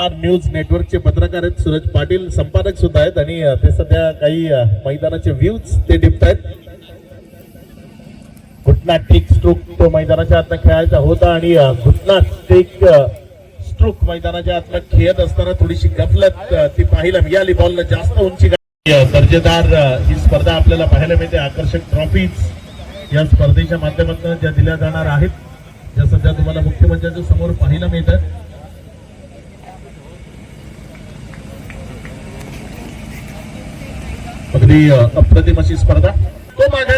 News नेटवर्कचे पत्रकार आहेत सूरज पाटील संपादक सुद्धा आहेत आणि ते सध्या काही मैदानाचे व्ह्यूज ते टिपतायत. घुटना टेक स्ट्रोक तो मैदानाच्या आतला खेळायचा होता आणि घुटना टेक स्ट्रोक मैदानाच्या आतला खेळत असताना थोडीशी गफलत ती पाहायला मिळाली बॉलला जास्त उंची दर्जेदार ही स्पर्धा आपल्याला पाहायला मिळते. आकर्षक ट्रॉफीज या स्पर्धेच्या माध्यमातून ज्या दिल्या जाणार आहेत ज्या सध्या तुम्हाला मुख्य मंचाच्या समोर पाहायला मिळतात. ही अप्रतिम अशी स्पर्धा. तो मागे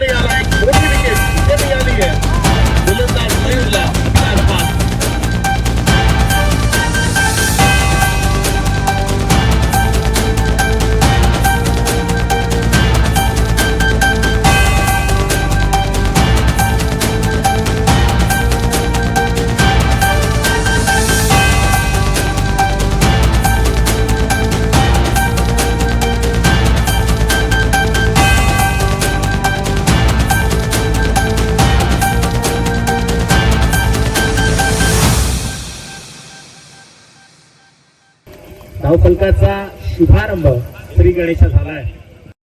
धावफलकाचा शुभारंभ श्री गणेशा झालाय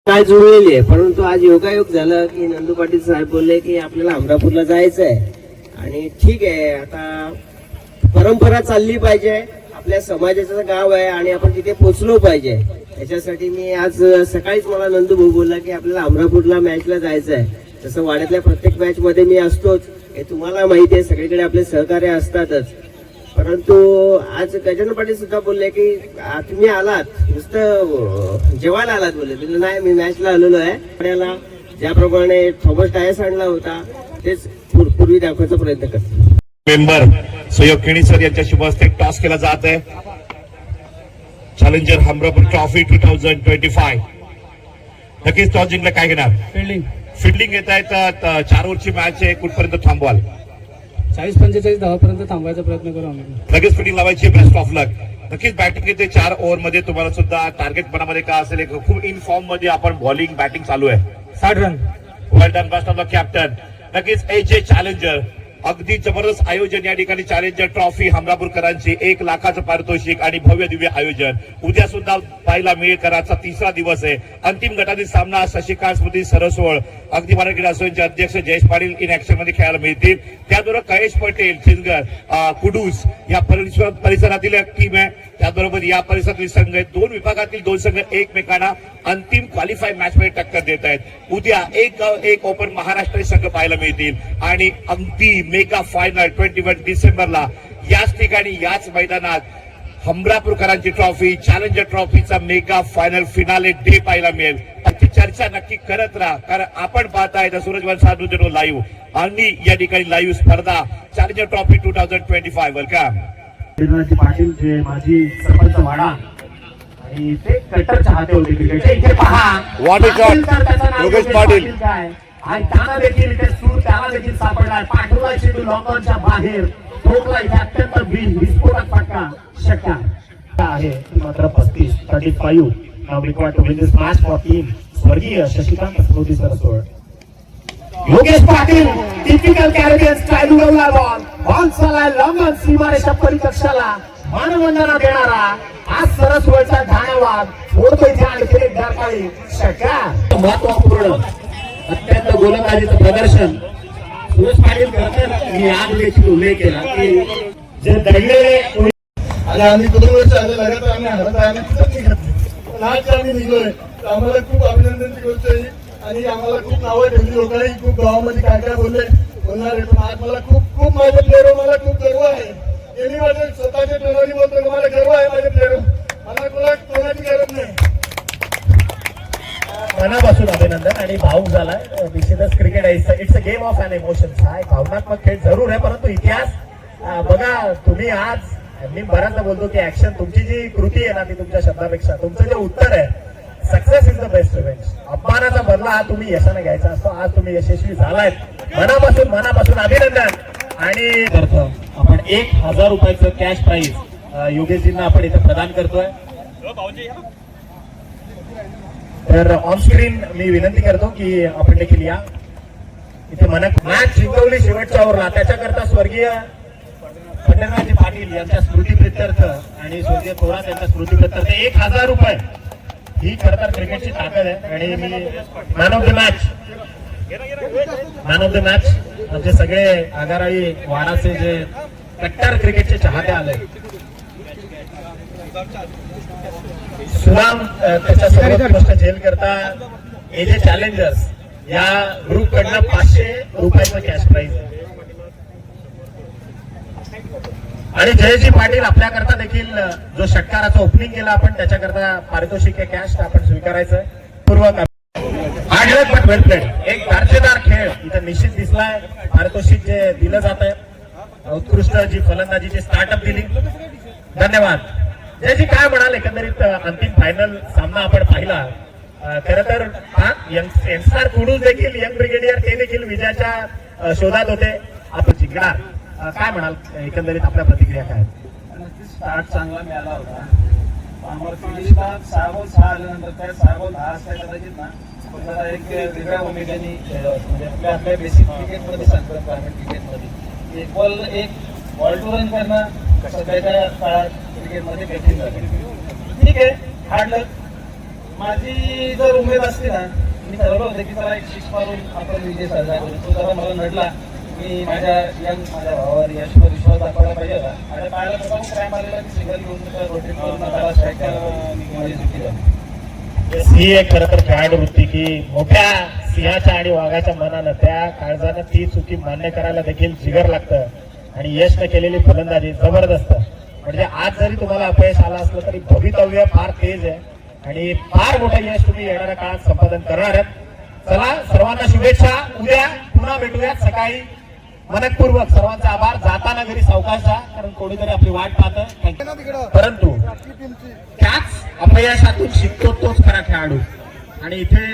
काय जुळलेली आहे? परंतु आज योगायोग झालं की नंदू पाटील साहेब बोलले की आपल्याला अमरापूरला जायचं आहे. आणि ठीक आहे आता परंपरा चालली पाहिजे आपल्या समाजाचं गाव आहे आणि आपण तिथे पोचलो पाहिजे. त्याच्यासाठी मी आज सकाळीच मला नंदू भाऊ बोलला की आपल्याला अमरापूरला मॅचला जायचं आहे. तसं वाड्यातल्या प्रत्येक मॅच मध्ये मी असतोच. हे तुम्हाला माहिती आहे सगळीकडे आपले सहकार्य असतातच. परंतु आज गजानन पाटील सुद्धा बोलले की तुम्ही आलात नुसतं जेवायला आलात बोलले. तुम्ही नाही मी मॅचला आलेलो आहे. आपल्याला ज्याप्रमाणे थॉमस टायर्स आणला होता तेच पूर- पूर्वी दाखवायचा प्रयत्न करतो. मेंबर सुयोग केणीसर यांच्या शुभ हस्ते टॉस केला जात आहे. Challenger Hamrapur trophy two thousand twenty five नक्कीच टॉस जिंकलं काय घेणार? फिल्डिंग फिल्डिंग घेत आहेत तर चार ओव्हरची मॅच आहे कुठपर्यंत थांबवाल? चाळीस पंचेचाळीस दहापर्यंत थांबायचा प्रयत्न करू आम्ही. लगेच फिल्डिंग लावायची बेस्ट ऑफ लक नक्कीच बॅटिंग येते चार ओव्हरमध्ये तुम्हाला सुद्धा टार्गेट मनामध्ये काय असेल एक खूप इन फॉर्ममध्ये आपण बॉलिंग बॅटिंग चालू आहे. साठ run well done best of the captain नक्कीच एच ए चॅलेंजर अगदी जबरदस्त आयोजन या ठिकाणी चॅलेंजर ट्रॉफी हमरापूरकरांची एक लाखाचं पारितोषिक आणि भव्य दिव्य आयोजन. उद्या सुद्धा पाहायला मिळेल कराचा तिसरा दिवस आहे. अंतिम गटातील सामना शशिकांत स्मृती सरसोळ अगदी मराठी अध्यक्ष जयेश पाटील इन ऍक्शनमध्ये खेळायला मिळतील. त्याबरोबर कहेश पटेल चिंचगर कुडूस या परिसरातील टीम आहे. त्याचबरोबर या परिसरातील संघ आहेत दोन विभागातील दोन संघ एकमेकांना अंतिम क्वालिफाय मॅच मध्ये टक्कर देत आहेत. उद्या एक एक ओपन महाराष्ट्र संघ पाहायला मिळतील. आणि अंतिम मेगा फायनल ट्वेंटी वन डिसेंबरला याच ठिकाणी याच मैदानात हमरापूरकरांची ट्रॉफी चॅलेंजर ट्रॉफीचा मेगा फायनल फिनाले डे पाहायला मिळेल. त्याची चर्चा नक्की करत राहा कारण आपण पाहताय द साधू जनो लाईव्ह आणि या ठिकाणी लाईव्ह स्पर्धा challenger trophy two thousand twenty five welcome Ravindranath Patil जे माजी सरपंच वाडा आणि ते कट्टर चाहते होते क्रिकेटचे. इथे पहा. पाटील तर त्याचं नाव योगेश पाटील. काय आणि त्यांना देखील सूर त्याला देखील सापडला. पाठवला चेंडू लॉकॉनच्या बाहेर ठोकला इथे अत्यंत बिन विस्फोटक फटका. आहे. मात्र पस्तीस thirty five now required to win this match for team स्वर्गीय शशिकांत स्मृती Sarsod Yogesh Patil typical Caribbean style उडवला बॉल बॉल चालाय लंबन सीमारेषा परिकक्षाला मानवंदना देणारा आज सरस्वतचा ढाण्यावाद फोडतो इथे आणखी एक डारकाळी षटकार महत्त्वपूर्ण अत्यंत गोलंदाजीचं प्रदर्शन. सुरेश पाटील करतात मी आज देखील उल्लेख केला की जे दडलेले आणि आम्ही दोन वर्ष आले लगातार आम्ही हरत आहे आम्ही तिथं निघत नाही. आज आम्ही निघलोय तर आम्हाला खूप अभिनंदनची गोष्ट आहे. आणि आम्हाला खूप नावं ठेवली म्हणजे लोकांनी खूप गावामध्ये काय काय बोलले बोलणार आहे. पण आज मला खूप खूप माझ्या प्लेअर मला खूप गर्व आहे. यांनी माझ्या स्वतःच्या टोनाने बोलतो मला गर्व आहे माझ्या प्लेअर मला कोणा कोणाची गरज नाही. मनापासून अभिनंदन आणि भाऊक झालाय. निश्चितच क्रिकेट आहे it's a game of an emotions हा एक भावनात्मक खेळ जरूर आहे परंतु इतिहास बघा तुम्ही आज मी बऱ्याचदा बोलतो की ऍक्शन तुमची जी कृती आहे ना ती तुमच्या शब्दापेक्षा तुमचं जे उत्तर आहे success is the best revenge अपमानाचा बदला हा तुम्ही यशाने घ्यायचा असतो. आज तुम्ही यशस्वी झालाय मनापासून मनापासून अभिनंदन. आणि करतो आपण एक हजार रुपयाचं कॅश प्राईज योगेशजींना आपण इथे प्रदान करतोय. तर ऑन स्क्रीन मी विनंती करतो की आपण देखील या. इथे मनक मॅच जिंकवली शेवटच्या ओव्हरला. त्याच्याकरता स्वर्गीय खंडेरावजी पाटील यांच्या स्मृतीप्रित्यर्थ आणि स्वर्गीय थोरात यांच्या स्मृतीप्रित्यर्थ. एक हजार रुपये. ही खरं तर क्रिकेटची ताकद आहे आणि मी man of the match man of the match आमचे सगळे आगाराई वाडाचे जे कट्टर क्रिकेटचे चाहते आले. सुराम त्याच्या त्याच्या सर्वोत्कृष्ट झेल करता हे जे चॅलेंजर्स या ग्रुप कडनं पाचशे रुपयाचं कॅश प्राईज आहे. आणि जयजी पाटील आपल्याकरता देखील जो षटकाराचं ओपनिंग केला आपण त्याच्याकरता पारितोषिक कॅश आपण स्वीकारायचं. पूर्वक हार्ड वेल एक दर्जेदार खेळ इथं निश्चित दिसलाय. पारितोषिक जे दिलं जात आहे उत्कृष्ट जी फलंदाजीची स्टार्टअप दिली. धन्यवाद. जयजी काय म्हणाल एकंदरीत अंतिम फायनल सामना आपण पाहिला. खर तर हा यंग यंगस्टार कुडूस देखील यंग ब्रिगेडियर ते देखील विजयाच्या शोधात होते. आपण जिंकणार. काय म्हणाल? एकंदरीत आपल्या प्रतिक्रिया काय आहेत? स्टार्ट चांगला मिळाला होता. आम्हाला फिनिशला सहा बॉल सहा आल्यानंतर त्या सहा बॉल दहा असल्या कदाचित ना एक वेगळ्या भूमिकेने म्हणजे आपल्या आपल्या बेसिक क्रिकेटमध्ये सांगतात ग्रामीण क्रिकेटमध्ये एक बॉल एक बॉल टू रन करणं सध्याच्या काळात क्रिकेटमध्ये कठीण झालं ठीक आहे हार्ड लक माझी जर उमेद असते ना मी ठरवलं होतं की चला एक सिक्स मारून आपण विजय साजरा करू. तो जरा मला नडला. मी माझ्या यंग माझ्या भावावर यशवर विश्वास दाखवायला पाहिजे होता. आणि पाहायला तसा मग क्रॅम आलेला की सिंगल घेऊन रोटेट करून त्याला स्ट्राईक माझी चुकी झाली. ही एक खरं तर खेळाडू वृत्ती की मोठ्या सिंहाच्या आणि वाघाच्या मनानं त्या काळजानं ती चुकी मान्य करायला देखील जिगर लागतं आणि यश न केलेली फलंदाजी जबरदस्त. म्हणजे आज जरी तुम्हाला अपयश आलं असलं तरी भवितव्य फार तेज आहे आणि फार मोठं यश तुम्ही येणाऱ्या काळात संपादन करणार आहात. चला सर्वांना शुभेच्छा. उद्या पुन्हा भेटूयात सकाळी. मनपूर्वक सर्वांचा आभार. जाताना घरी सावकाश जा कारण कोणीतरी आपली वाट पाहतं. परंतु त्याच अपयशातून शिकतो तोच खरा खेळाडू. आणि इथे